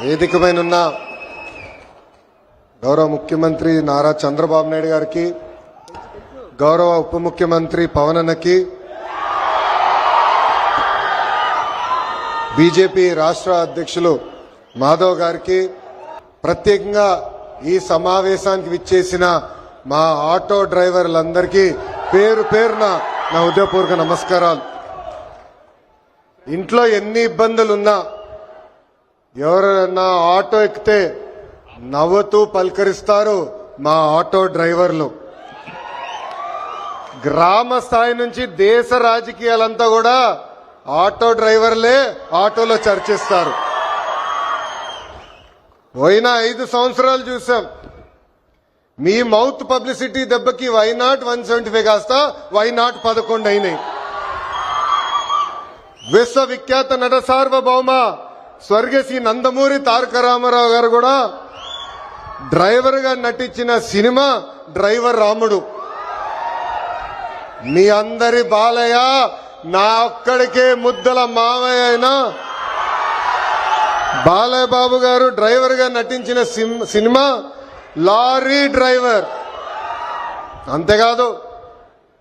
వేదికమైన ఉన్న గౌరవ ముఖ్యమంత్రి నారా చంద్రబాబు నాయుడు గారికి గౌరవ ఉప ముఖ్యమంత్రి పవనన్నకి బీజేపీ రాష్ట్ర అధ్యక్షులు మాధవ్ గారికి ప్రత్యేకంగా ఈ సమావేశానికి విచ్చేసిన మా ఆటో డ్రైవర్లందరికీ పేరు పేరున నా ఉదయపూర్వక నమస్కారాలు. ఇంట్లో ఎన్ని ఇబ్బందులున్నా ఎవరన్నా ఆటో ఎక్కితే నవ్వుతూ పలకరిస్తారు మా ఆటో డ్రైవర్లు. గ్రామ స్థాయి నుంచి దేశ రాజకీయాలంతా కూడా ఆటో డ్రైవర్లే ఆటోలో చర్చిస్తారు. పోయిన ఐదు సంవత్సరాలు చూసాం. మీ మౌత్ పబ్లిసిటీ దెబ్బకి why not one seventy five కాస్త వై నాట్ పదకొండు అయినాయి. విశ్వవిఖ్యాత నట సార్వభౌమ స్వర్గశ్రీ నందమూరి తారక రామారావు గారు కూడా డ్రైవర్గా నటించిన సినిమా డ్రైవర్ రాముడు. మీ అందరి బాలయ్య నా ఒక్కడికే ముద్దల మావయ్య అయినా బాలయ్య బాబు గారు డ్రైవర్గా నటించిన సిమ్- సినిమా లారీ డ్రైవర్. అంతేకాదు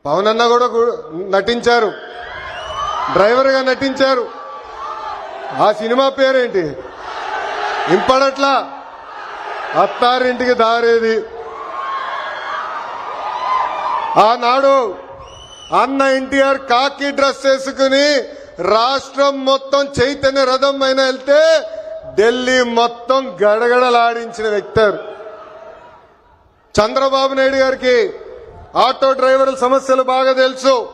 పవన్ అన్న కూడా నటించారు. డ్రైవర్గా నటించారు. ఆ సినిమా పేరేంటి? ఇంపడట్లా? అత్తారింటికి దారేది. ఆనాడు అన్న ఎన్టీఆర్ కాకి డ్రెస్ వేసుకుని రాష్ట్రం మొత్తం చైతన్య రథం పైన వెళ్తే ఢిల్లీ మొత్తం గడగడలాడించిన వ్యక్తారు. చంద్రబాబు నాయుడు గారికి ఆటో డ్రైవర్ల సమస్యలు బాగా తెలుసు.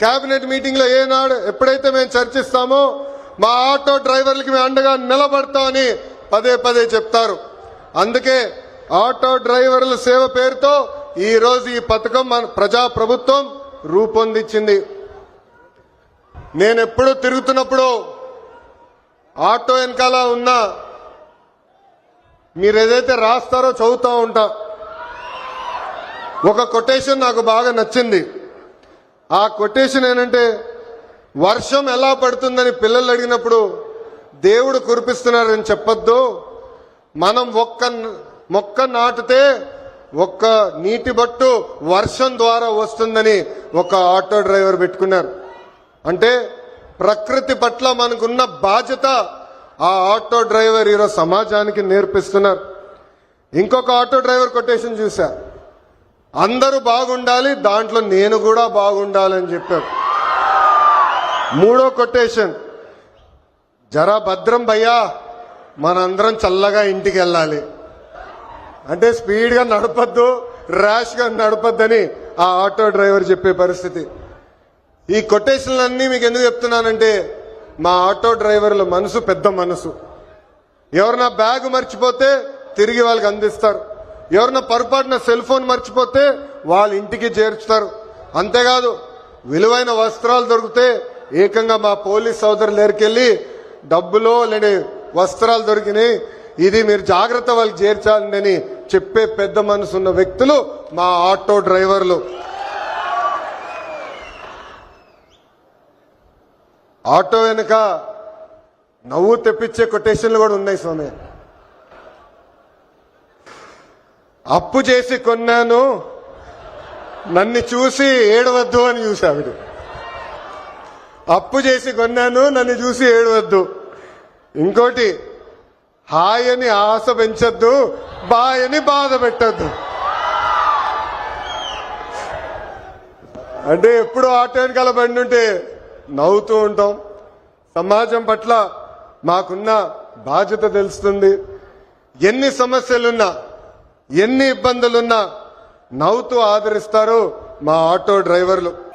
కేబినెట్ మీటింగ్లో ఏనాడు ఎప్పుడైతే మేము చర్చిస్తామో మా ఆటో డ్రైవర్లకి మేము అండగా నిలబడతామని పదే పదే చెప్తారు. అందుకే ఆటో డ్రైవర్ల సేవ పేరుతో ఈ రోజు ఈ పథకం మన ప్రజా ప్రభుత్వం రూపొందించింది. నేను ఎప్పుడు తిరుగుతున్నప్పుడు ఆటో వెనకాల ఉన్న మీరు ఏదైతే రాస్తారో చదువుతూ ఉంటా. ఒక కొటేషన్ నాకు బాగా నచ్చింది. ఆ కొటేషన్ ఏంటంటే వర్షం ఎలా పడుతుందని పిల్లలు అడిగినప్పుడు దేవుడు కురిపిస్తున్నారని చెప్పొద్దు. మనం ఒక్క మొక్క నాటితే ఒక్క నీటి బట్టు వర్షం ద్వారా వస్తుందని ఒక ఆటో డ్రైవర్ పెట్టుకున్నారు. అంటే ప్రకృతి పట్ల మనకున్న బాధ్యత ఆ ఆటో డ్రైవర్ ఈరోజు సమాజానికి నేర్పిస్తున్నారు. ఇంకొక ఆటో డ్రైవర్ కొటేషన్ చూశా అందరూ బాగుండాలి దాంట్లో నేను కూడా బాగుండాలని చెప్పారు. మూడో కొటేషన్. జరా భద్రం భయ్యా మనందరం చల్లగా ఇంటికి వెళ్ళాలి. అంటే స్పీడ్గా నడపద్దు ర్యాష్గా నడపద్దని ఆ ఆటో డ్రైవర్ చెప్పే పరిస్థితి. ఈ కొటేషన్లన్నీ మీకు ఎందుకు చెప్తున్నానంటే మా ఆటో డ్రైవర్ల మనసు పెద్ద మనసు. ఎవరన్నా బ్యాగ్ మర్చిపోతే తిరిగి వాళ్ళకి అందిస్తారు. ఎవరన్నా పొరపాటున సెల్ ఫోన్ మర్చిపోతే వాళ్ళ ఇంటికి చేర్చుతారు. అంతేకాదు విలువైన వస్త్రాలు దొరికితే ఏకంగా మా పోలీస్ సోదరులు దగ్గరికెళ్ళి డబ్బులో లేని వస్త్రాలు దొరికినాయి. ఇది మీరు జాగ్రత్త వాళ్ళకి చేర్చాలని చెప్పే పెద్ద మనసు ఉన్న వ్యక్తులు మా ఆటో డ్రైవర్లు. ఆటో వెనుక నవ్వు తెప్పించే కొటేషన్లు కూడా ఉన్నాయి స్వామి. అప్పు చేసి కొన్నాను. నన్ను చూసి ఏడవద్దు అని చూసావిడు అప్పు చేసి కొన్నాను నన్ను చూసి ఏడవద్దు. ఇంకోటి హాయ్ అని ఆశ పెంచద్దు బాయ్ అని బాధ పెట్టద్దు. అంటే ఎప్పుడు ఆటో వెనకాల బండి ఉంటే నవ్వుతూ ఉంటాం. సమాజం పట్ల మాకున్న బాధ్యత తెలుస్తుంది. ఎన్ని సమస్యలున్నా ఎన్ని ఇబ్బందులున్నా నవ్వుతూ ఆదరిస్తారు మా ఆటో డ్రైవర్లు.